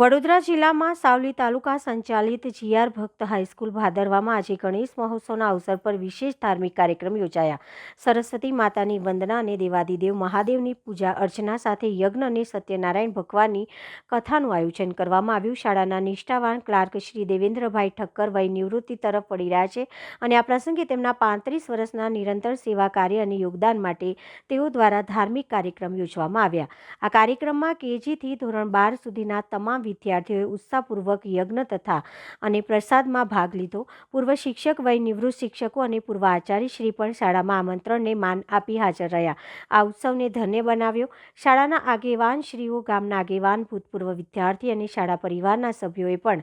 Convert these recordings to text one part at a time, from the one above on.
વડોદરા જિલ્લામાં સાવલી તાલુકા સંચાલિત જીઆર ભક્ત હાઈસ્કૂલ ભાદરવામાં આજે ગણેશ મહોત્સવના અવસર પર વિશેષ ધાર્મિક કાર્યક્રમ યોજાયા. સરસ્વતી માતાની વંદના અને દેવાદિદેવ મહાદેવની પૂજા અર્ચના સાથે યજ્ઞ અને સત્યનારાયણ ભગવાનની કથાનું આયોજન કરવામાં આવ્યું. શાળાના નિષ્ઠાવાન ક્લાર્ક શ્રી દેવેન્દ્રભાઈ ઠક્કર વય નિવૃત્તિ તરફ પડી રહ્યા છે અને આ પ્રસંગે તેમના પાંત્રીસ વર્ષના નિરંતર સેવા કાર્ય અને યોગદાન માટે તેઓ દ્વારા ધાર્મિક કાર્યક્રમ યોજવામાં આવ્યા. આ કાર્યક્રમમાં કેજીથી ધોરણ બાર સુધીના તમામ વિદ્યાર્થીઓએ ઉત્સાહપૂર્વક યજ્ઞ તથા અને પ્રસાદમાં ભાગ લીધો. પૂર્વ શિક્ષક વય નિવૃત્ત શિક્ષકો અને પૂર્વ આચાર્ય શ્રી પણ શાળામાં આમંત્રણને માન આપી હાજર રહ્યા. આ ઉત્સવને ધન્ય બનાવ્યો. શાળાના આગેવાન શ્રીઓ, ગામના આગેવાન, ભૂતપૂર્વ વિદ્યાર્થી અને શાળા પરિવારના સભ્યોએ પણ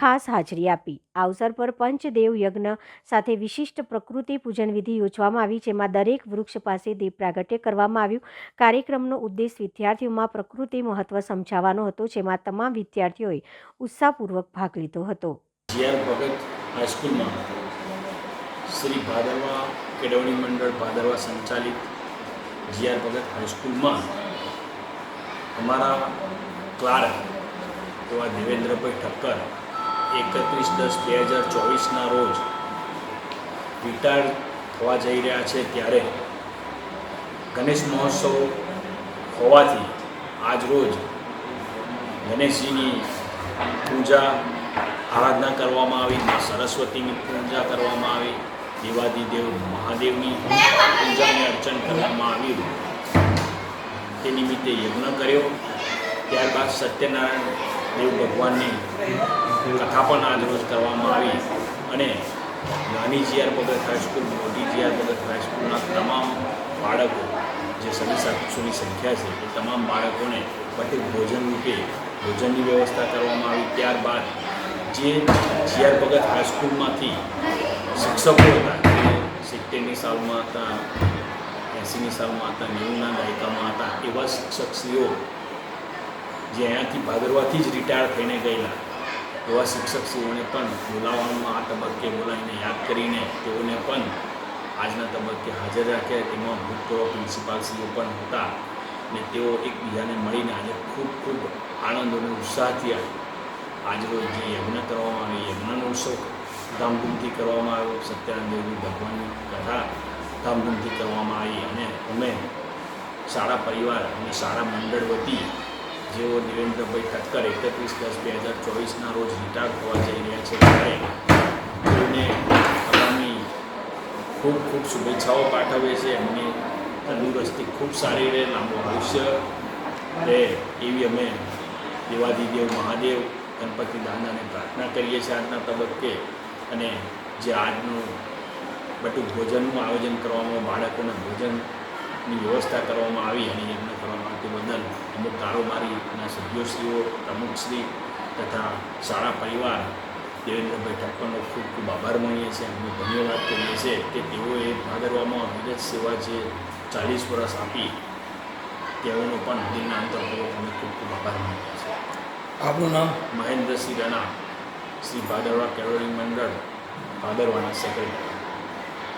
ખાસ હાજરી આપી. આ અવસર પર પંચદેવ યજ્ઞ સાથે વિશિષ્ટ પ્રકૃતિ પૂજન વિધિ યોજવામાં આવી, જેમાં દરેક વૃક્ષ પાસે દીપ પ્રાગટ્ય કરવામાં આવ્યું. કાર્યક્રમનો ઉદ્દેશ વિદ્યાર્થીઓમાં પ્રકૃતિ મહત્વ સમજાવવાનો હતો, જેમાં તમામ વિદ્યાર્થીઓએ ઉત્સાહપૂર્વક ભાગ લીધો હતો. શ્રી ભાદરવા કેળવણી મંડળ ભાદરવા સંચાલિત જીઆર ભગત હાઈસ્કૂલમાં અમારા ક્લાર્ક એવા દેવેન્દ્રભાઈ ઠક્કર એકત્રીસ દસ બે હજાર ચોવીસના રોજ રિટાયર થવા જઈ રહ્યા છે ત્યારે ગણેશ મહોત્સવ હોવાથી આજ રોજ ગણેશજીની પૂજા આરાધના કરવામાં આવી, મા સરસ્વતીની પૂજા કરવામાં આવી, દેવાદિદેવ મહાદેવની પૂજા અને અર્ચન કરવામાં આવ્યું તે નિમિત્તે યજ્ઞ કર્યો. ત્યારબાદ સત્યનારાયણ દેવ ભગવાનની કથા પણ આજરોજ કરવામાં આવી અને નાની જીઆર ભગત હાઈસ્કૂલ મોટી જીઆર ભગત હાઈસ્કૂલના તમામ બાળકો જે સદી સાતસોની સંખ્યા છે, એ તમામ બાળકોને બટુક ભોજન રૂપે, ભોજનની વ્યવસ્થા કરવામાં આવી. ત્યારબાદ જે જીઆર ભગત હાઈસ્કૂલમાંથી શિક્ષકો હતા સિત્તેરની સાલમાં હતા એંસીની સાલમાં હતા, નેવુંના દાયકામાં હતા, એવા શિક્ષકશ્રીઓ જે અહીંયાથી ભાદરવાથી જ રિટાયર થઈને ગયેલા, એવા શિક્ષકશ્રીઓને પણ બોલાવવામાં આ તબક્કે બોલાવીને યાદ કરીને તેઓને પણ આજના તબક્કે હાજર રાખ્યા તેમાં ભૂતપૂર્વ પ્રિન્સિપાલશ્રીઓ પણ હતા અને તેઓ એકબીજાને મળીને આજે ખૂબ ખૂબ આનંદ અને ઉત્સાહથી આજરોજ જે યજ્ઞ કરવામાં આવે, યજ્ઞનો ઉત્સવ ધામધૂમથી કરવામાં આવ્યો. સત્યનારાયણ દેવની ભગવાનની કથા ધામધૂમથી કરવામાં આવી અને અમે સારા પરિવાર અને સારા મંડળ વતી જેઓ દેવેન્દ્રભાઈ ઠક્કર એકત્રીસ દસ બે હજાર ચોવીસના રોજ રિટાયર થવા જઈ રહ્યા છે ત્યારે ખૂબ ખૂબ શુભેચ્છાઓ પાઠવીએ છીએ એમની તંદુરસ્તી. ખૂબ સારી રહે, લાંબુ આયુષ્ય રહે એવી અમે દેવાદિદેવ મહાદેવ, ગણપતિ દાદાને પ્રાર્થના કરીએ છીએ આજના તબક્કે. અને જે આજનું બટુક ભોજનનું આયોજન કરવામાં, બાળકોને ભોજનની વ્યવસ્થા કરવામાં આવી અને યજ્ઞ કરવામાં આવતી બદલ અમુક કારોબારીના સભ્યોશ્રીઓ, પ્રમુખશ્રી તથા શાળા પરિવાર દેવેન્દ્રભાઈ ઠાકોરનો ખૂબ ખૂબ આભાર માનીએ છીએ અમે ધન્યવાદ કરીએ છીએ કે તેઓએ ભાદરવામાં વિગત સેવા જે ચાલીસ વર્ષ આપી તેઓનો પણ દિલના અંતરપૂર્વક અમે ખૂબ ખૂબ આભાર માનીએ છીએ. આપનું નામ? મહેન્દ્રસિંહ રાણા શ્રી ભાદરવા કેળવણી મંડળ ભાદરવાના સેક્રેટરી